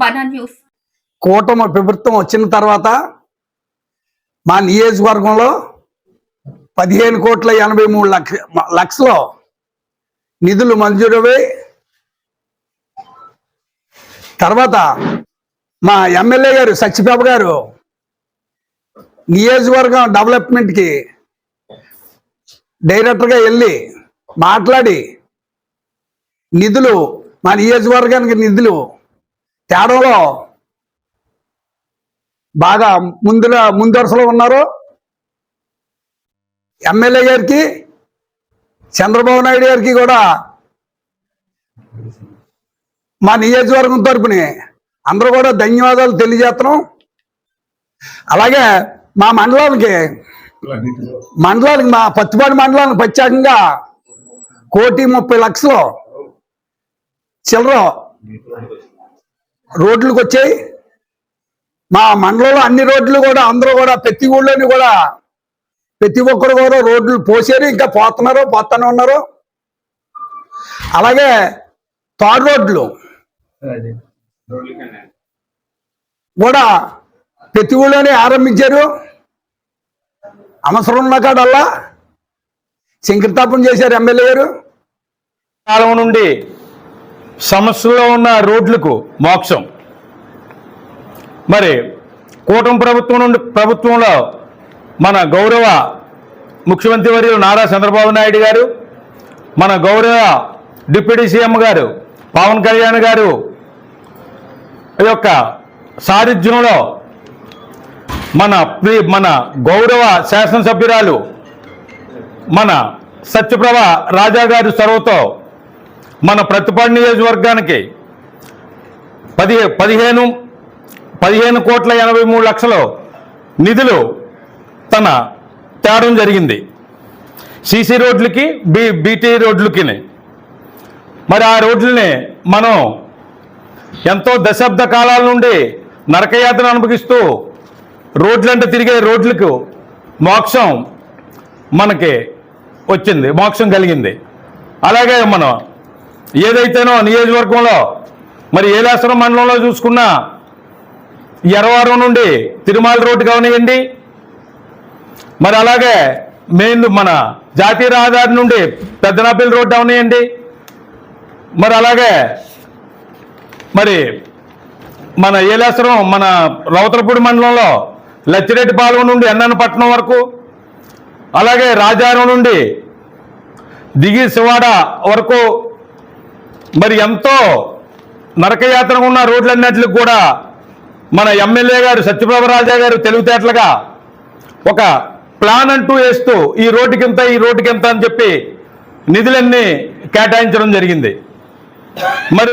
బనా news. కూటమి ప్రభుత్వం వచ్చిన తర్వాత మా నియోజకవర్గంలో పదిహేను కోట్ల ఎనభై మూడు లక్ష లక్షలు నిధులు మంజూరవై తర్వాత మా ఎమ్మెల్యే గారు సత్యబాబు గారు నియోజకవర్గం డెవలప్మెంట్కి డైరెక్టర్గా వెళ్ళి మాట్లాడి నిధులు మా నియోజకవర్గానికి నిధులు తేడంలో బాగా ముందుల ముందరసలో ఉన్నారు. ఎమ్మెల్యే గారికి చంద్రబాబు నాయుడు గారికి కూడా మా నియోజకవర్గం తరపుని అందరూ కూడా ధన్యవాదాలు తెలియజేస్తున్నాం. అలాగే మా మండలానికి మండలానికి మా పత్తిపాడు మండలానికి ప్రత్యేకంగా కోటి ముప్పై లక్షలు చిల్లర రోడ్లకు వచ్చాయి మా మండలంలో అన్ని రోడ్లు కూడా అందరూ కూడా ప్రతి ఊళ్ళోని కూడా ప్రతి ఒక్కరు కూడా రోడ్లు పోసారు ఇంకా పోతున్నారు పోతానే ఉన్నారు. అలాగే తాడు రోడ్లు కూడా ప్రతి ఊళ్ళోనే ఆరంభించారు. అవసరం ఉన్న కాడల్లా శంకరతాపం చేశారు ఎమ్మెల్యే గారు. కాలం నుండి సమస్యలో ఉన్న రోడ్లకు మోక్షం. మరి కూటమి ప్రభుత్వం నుండి ప్రభుత్వంలో మన గౌరవ ముఖ్యమంత్రి వర్యులు నారా చంద్రబాబు నాయుడు గారు మన గౌరవ డిప్యూటీ సీఎం గారు పవన్ కళ్యాణ్ గారు యొక్క సారథ్యంలో మన మన గౌరవ శాసనసభ్యురాలు మన సత్యప్రభ రాజా గారి చొరవతో మన ప్రతిపాడు నియోజకవర్గానికి పది పదిహేను పదిహేను కోట్ల ఎనభై మూడు లక్షలు నిధులు తన తేడం జరిగింది. సీసీ రోడ్లకి బీ బీటీ రోడ్లకి మరి ఆ రోడ్లని మనం ఎంతో దశాబ్ద కాలాల నుండి నరకయాత్ర అనుభవిస్తూ రోడ్లంటే తిరిగే రోడ్లకు మోక్షం మనకి వచ్చింది మోక్షం కలిగింది. అలాగే మనం ఏదైతేనో నియోజకవర్గంలో మరి ఏలాసురం మండలంలో చూసుకున్నా ఎరవారం నుండి తిరుమల రోడ్డు కావనివ్వండి మరి అలాగే మెయిన్ మన జాతీయ రహదారి నుండి పెద్దనాపల్లి రోడ్డు అవనివ్వండి మరి అలాగే మరి మన ఏలేశ్వరం మన రౌతరపూడి మండలంలో లచ్చిరెడ్డిపాలెం నుండి ఎన్నన్నపట్నం వరకు అలాగే రాజారం నుండి దిగి శివాడ వరకు మరి ఎంతో నరకయాత్రగా ఉన్న రోడ్లన్నింటికి కూడా మన ఎమ్మెల్యే గారు సత్యప్రభ రాజా గారు తెలివితేటలుగా ఒక ప్లాన్ అంటూ వేస్తూ ఈ రోడ్డుకింత ఈ రోడ్డుకింత అని చెప్పి నిధులన్నీ కేటాయించడం జరిగింది. మరి